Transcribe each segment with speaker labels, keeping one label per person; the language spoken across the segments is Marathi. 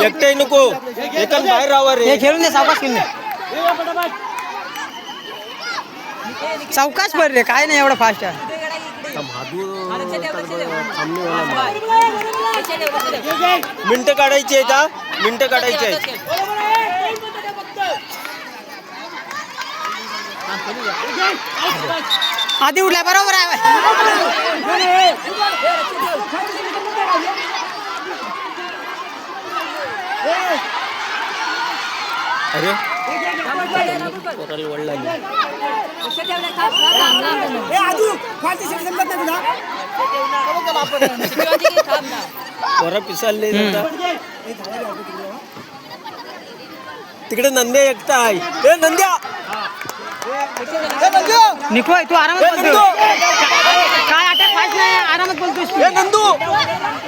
Speaker 1: एकटे नको. एकच बाहेर राहावं रे.
Speaker 2: हे खेळून दे सावकाश खेळून दे. सावकाश पर रे काय नाही एवढं फास्ट आहे.
Speaker 1: मिनिटं काढायची आहेत हा मिनिटं काढायची आहेत
Speaker 2: आधी उठल्या बरोबर आहे.
Speaker 1: अरे. तिकडे नंद्या एकटा आहे. ए नंद्या!
Speaker 2: निकोय तू आरामात बोलतो काय अटॅक फास्ट नाही आरामात बोलतोस
Speaker 1: ए नंदू!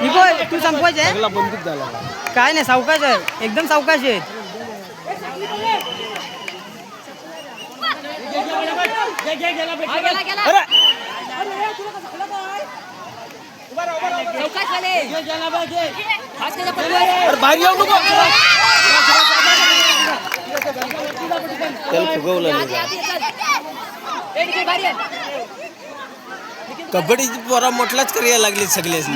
Speaker 2: निकोय तू संपवायचं आहे?
Speaker 1: सगळा बंदूक झाला.
Speaker 2: काय नाही सावकाश आहे. एकदम सावकाश आहे.
Speaker 1: अरे! अरे बाहेर येऊ नको. त्याला फुगवलं नाही? कबड्डीची पोरा म्हटलाच करायला लागले सगळेच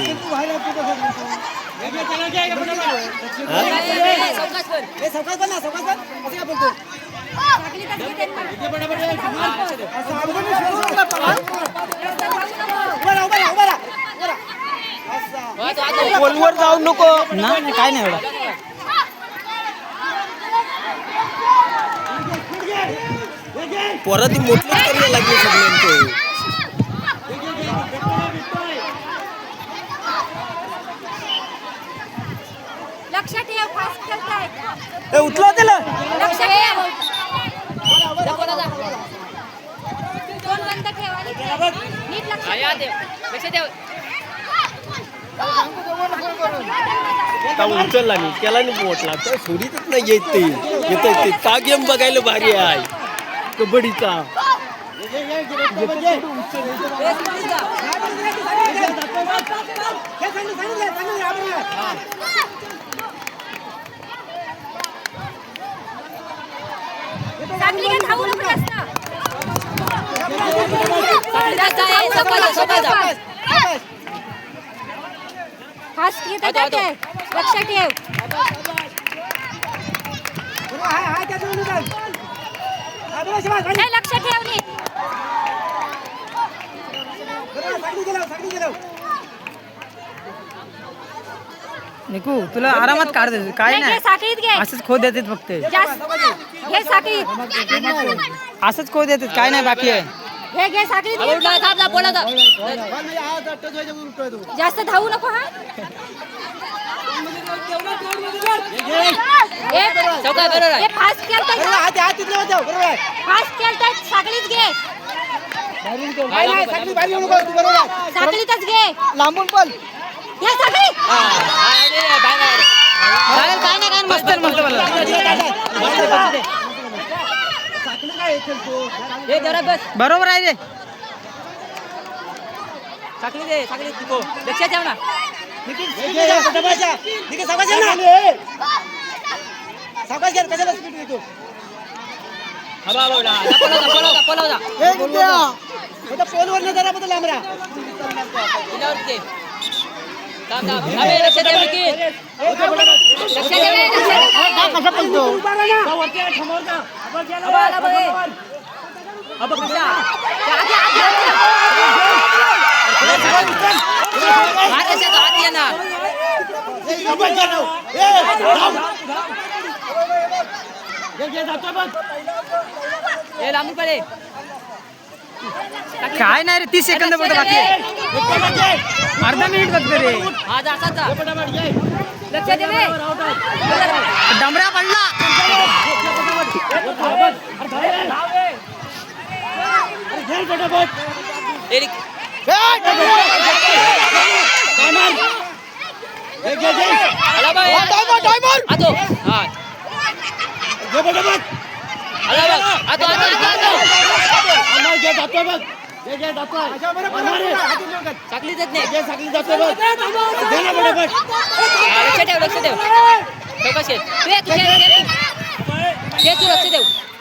Speaker 1: पोलवर जाऊ नको.
Speaker 2: नाही नाही, काय नाही एवढं.
Speaker 1: पोरा ती मोठलीच करायला लागली सगळ्यांचे.
Speaker 3: लक्षात ठेव फास्ट करताय
Speaker 1: ए उचला त्याला.
Speaker 3: लक्ष ठेव. दोन बंद ठेव आणि खेळ. नीट लक्ष ठेव.
Speaker 1: आता उचलला मी त्याला नाही मोठला तर सोडीतच नाही येत ते. येत ते. का गेम बघायला भारी आहे? कबड्डीचा
Speaker 3: चांगली काय धावू नको जास्त. फास्ट घेता जाते लक्ष ठेव नाही, लक्ष ठेव नीट.
Speaker 2: निकू तुला आरामात काढ देतो काय
Speaker 3: नाही,
Speaker 2: नाही.
Speaker 3: घे, साखळीत घे.
Speaker 2: असंच खो देतात फक्त.
Speaker 3: जास्त घे साखळीत.
Speaker 2: असंच खो देतात काय नाही बाकी आहे.
Speaker 3: हे घे साखळीत घे. जास्त धावू नको हा हे फास्ट फास्ट साखळीत घे साखळीतच घे
Speaker 2: लांबून पण
Speaker 3: घे साखळी
Speaker 2: चालेल काय नाही काय नाही, मस्त आहे, मस्त आहे रे
Speaker 4: साखळी दे साखळी तिको लक्षात ठेव ना हवा हवा उडा. पळव जा, पळव जा, पळव जा. तिच्यावर दे. थांब, थांब. थांब, हे लक्षात ठेव, निखिल. लक्षात ठेव, हे लक्षात ठेव. हवा आला बघ, हे. हा बघ, कसा. ते आत ये, आत ये, आत ये. हात अशात आत ये ना. हे लांबून पळे
Speaker 2: काय नाही रे तीस सेकंद फक्त बाकी. आहे. अर्धा मिनिट फक्त रे. डमऱ्या पडला.
Speaker 4: हे निक- आला बघ, हे. आतो. हा. आला बघ. आतो, आतो, आतो, आतो. साखळीच येत नाही
Speaker 1: जे साखळी जातो बघ दे ना पटापट.
Speaker 4: हा, लक्ष ठेव लक्ष ठेव चौकशी જય તું રસી દેવું.